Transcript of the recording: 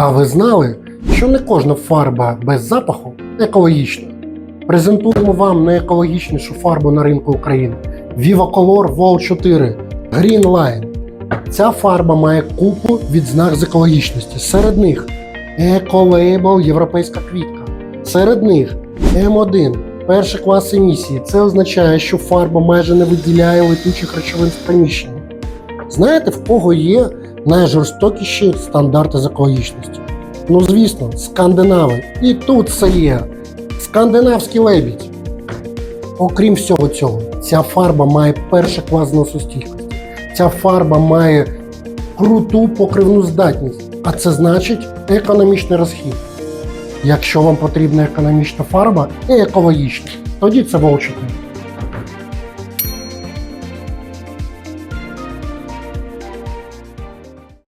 А ви знали, що не кожна фарба без запаху екологічна? Презентуємо вам найекологічнішу фарбу на ринку України Viva Color Vol 4 Green Line. Ця фарба має купу відзнак з екологічності. Серед них Еколейбл Європейська квітка. Серед них М1 перший клас емісії. Це означає, що фарба майже не виділяє летучих речовин в приміщенні. Знаєте, в кого є найжорстокіші стандарти з екологічності? Ну, звісно, скандинави. І тут це є. Скандинавський лебідь. Окрім всього цього, ця фарба має перший клас зносостійкості. Ця фарба має круту покривну здатність, а це значить економічний розхід. Якщо вам потрібна економічна фарба і екологічна, тоді це Волчити.